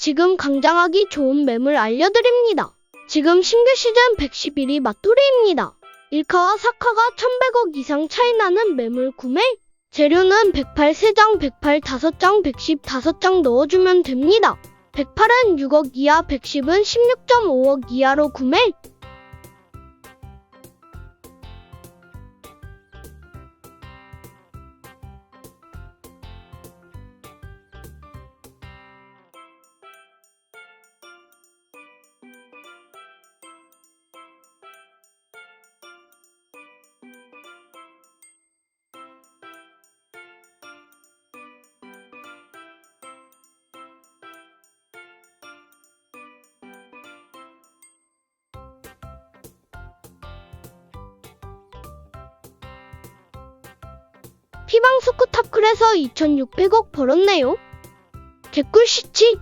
지금 강장하기 좋은 매물 알려드립니다. 지금 신규 시즌 111위 맛돌이입니다. 1카와 4카가 1100억 이상 차이 나는 매물 구매. 재료는 108 3장, 108 5장, 110 5장 넣어주면 됩니다. 108은 6억 이하, 110은 16.5억 이하로 구매. 피방 스쿠탑클에서 2,600억 벌었네요. 개꿀 시치